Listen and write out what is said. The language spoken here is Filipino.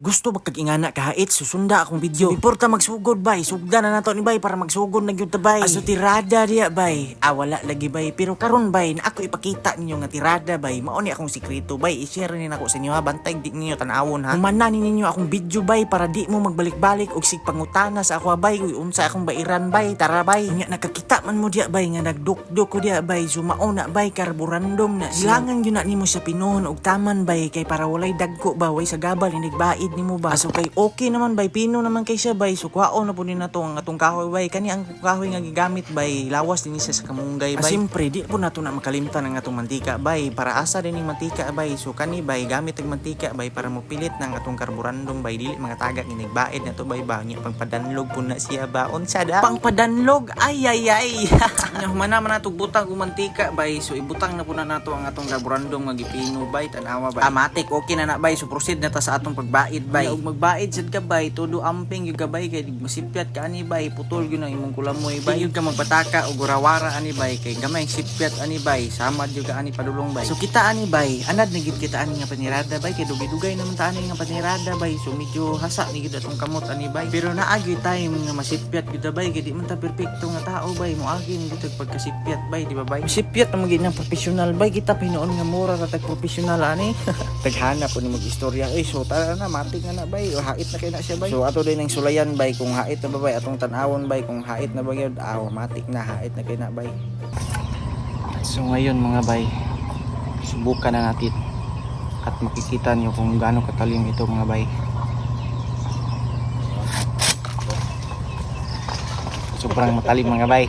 Gusto magkag-ingana kahit susunda akong video. Before ta magsugod bay, sugda na nato ni bay para magsugod na gyud ta bay. Aso tirada diya bay. Ah wala lagi bay, pero karon bay na ako ipakita ninyo nga tirada bay. Mao ni akong sikreto bay, i-share ni nako sa inyo ha. Bantay di ninyo tanawon ha. Humanan ninyo akong video bay para di mo magbalik-balik og sig pangutana sa ako bay. Uy, unsa akong bairan bay, tara bay. Nya nakakita man mo diya bay nga nagdukduk ko diya bay. Sumao na bay karburandom na. Silangan yun na nimo sa pinuhon og taman bay kay para walay dagko ba way sa gabal hinigbaid nimo ba. Aso kay okay naman bay. Pino naman kay siya bay. So kwaon na po ni nato ang atong kahoy bay. Kani ang kahoy nga gigamit bay. Lawas din siya sa kamunggay bay. Simpre di po nato na makalimtan ang atong mantika bay. Para asa din yung mantika bay. So kani bay gamit ang mantika bay para mopilit ng atong karburandong bay. Dili mga taga hinigbaid na to bay. Ba nya pangpadanlog po na siya ba. Unsa da? Pangpadanlog? Ay ay ay. Nya humana man nato butang og mantika bay. So ibutang na po na nato ang atong karburandong nga gipino bay. Tanawa bay. Amatik okay na na bay. So proceed na ta sa atong pagbaid bay. Ug magbaid sad ka bay. Todo amping yung gabay kay di masipyat ka ani bay. Putol gyud ang imong kulamoy bay. Yung ka magpataka og gurawara ani bay. Kay gamay sipyat ani bay. Samad yung ka ani padulong bay. So kita ani bay. Anad na gid kita ani nga panirada bay. Kay dugay-dugay naman ta ani nga panirada bay. So medyo hasa ni gid atong kamot ani bay. Pero naagi time nga masipyat gid ta bay. Kay di man ta perpekto nga tao bay. Moagi ni gid pagkasipyat bay. Di ba bay? Sipyat na magid ng professional bay. Kita pinuon nga mura ra tag professional ani. Taghanap po ni mag-istorya. Eh so tara na matik nga na bay. O hait na kay na siya bay. So ato din ang sulayan bay. Kung hait na ba bay? Atong tan-awon bay. Kung hait na ba gyud aw matik na. Hait na kay na bay. So ngayon mga bay subukan na natin at makikita niyo kung gaano katalim ito mga bay. Sobrang matalim mga bay